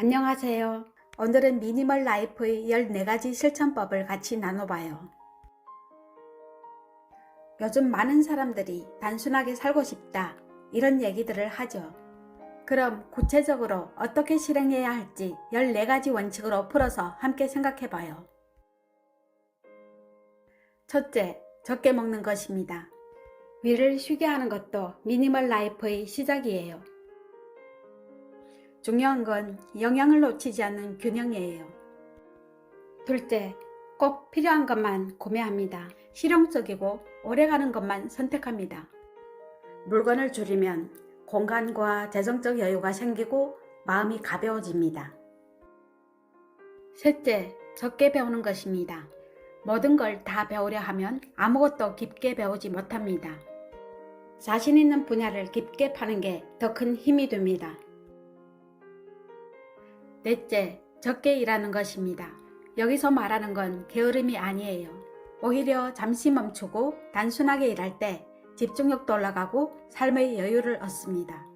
안녕하세요. 오늘은 미니멀 라이프의 14가지 실천법을 같이 나눠봐요. 요즘 많은 사람들이 단순하게 살고 싶다 이런 얘기들을 하죠. 그럼 구체적으로 어떻게 실행해야 할지 14가지 원칙으로 풀어서 함께 생각해봐요. 첫째, 적게 먹는 것입니다. 위를 쉬게 하는 것도 미니멀 라이프의 시작이에요. 중요한 건 영양을 놓치지 않는 균형이에요. 둘째, 꼭 필요한 것만 구매합니다. 실용적이고 오래가는 것만 선택합니다. 물건을 줄이면 공간과 재정적 여유가 생기고 마음이 가벼워집니다. 셋째, 적게 배우는 것입니다. 모든 걸 다 배우려 하면 아무것도 깊게 배우지 못합니다. 자신 있는 분야를 깊게 파는 게 더 큰 힘이 됩니다. 넷째, 적게 일하는 것입니다. 여기서 말하는 건 게으름이 아니에요. 오히려 잠시 멈추고 단순하게 일할 때 집중력도 올라가고 삶의 여유를 얻습니다.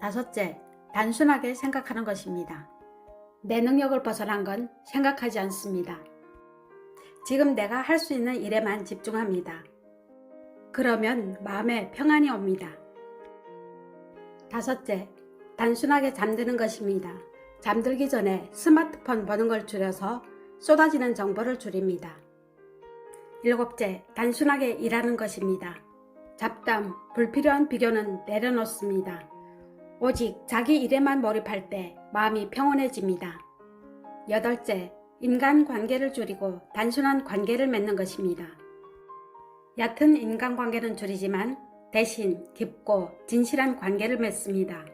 다섯째, 단순하게 생각하는 것입니다. 내 능력을 벗어난 건 생각하지 않습니다. 지금 내가 할 수 있는 일에만 집중합니다. 그러면 마음에 평안이 옵니다. 다섯째, 단순하게 잠드는 것입니다. 잠들기 전에 스마트폰 보는 걸 줄여서 쏟아지는 정보를 줄입니다. 일곱째, 단순하게 일하는 것입니다. 잡담, 불필요한 비교는 내려놓습니다. 오직 자기 일에만 몰입할 때 마음이 평온해집니다. 여덟째, 인간 관계를 줄이고 단순한 관계를 맺는 것입니다. 얕은 인간 관계는 줄이지만 대신 깊고 진실한 관계를 맺습니다.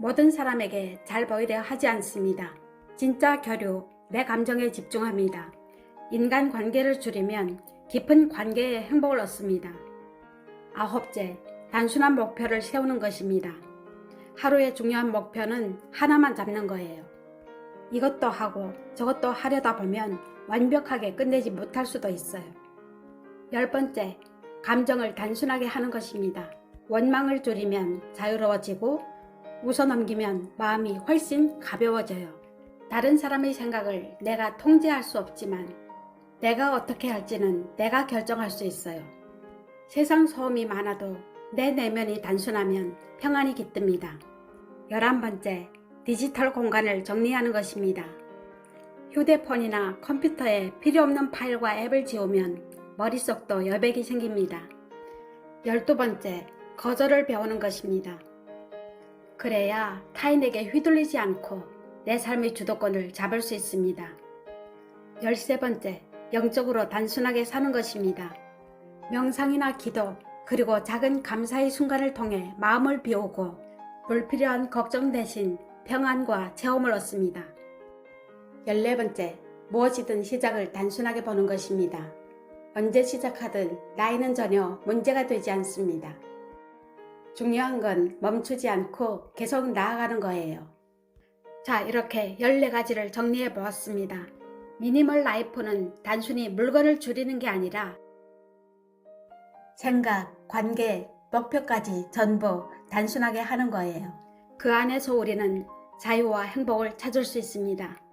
모든 사람에게 잘 보이려 하지 않습니다. 진짜 교류, 내 감정에 집중합니다. 인간 관계를 줄이면 깊은 관계의 행복을 얻습니다. 아홉째, 단순한 목표를 세우는 것입니다. 하루의 중요한 목표는 하나만 잡는 거예요. 이것도 하고 저것도 하려다 보면 완벽하게 끝내지 못할 수도 있어요. 열 번째, 감정을 단순하게 하는 것입니다. 원망을 줄이면 자유로워지고 웃어넘기면 마음이 훨씬 가벼워져요. 다른 사람의 생각을 내가 통제할 수 없지만 내가 어떻게 할지는 내가 결정할 수 있어요. 세상 소음이 많아도 내 내면이 단순하면 평안이 깃듭니다. 열한 번째, 디지털 공간을 정리하는 것입니다. 휴대폰이나 컴퓨터에 필요 없는 파일과 앱을 지우면 머릿속도 여백이 생깁니다. 열두 번째, 거절을 배우는 것입니다. 그래야 타인에게 휘둘리지 않고 내 삶의 주도권을 잡을 수 있습니다. 열세 번째, 영적으로 단순하게 사는 것입니다. 명상이나 기도, 그리고 작은 감사의 순간을 통해 마음을 비우고 불필요한 걱정 대신 평안과 체험을 얻습니다. 열네 번째, 무엇이든 시작을 단순하게 보는 것입니다. 언제 시작하든 나이는 전혀 문제가 되지 않습니다. 중요한 건 멈추지 않고 계속 나아가는 거예요. 자, 이렇게 14가지를 정리해 보았습니다. 미니멀 라이프는 단순히 물건을 줄이는 게 아니라 생각, 관계, 목표까지 전부 단순하게 하는 거예요. 그 안에서 우리는 자유와 행복을 찾을 수 있습니다.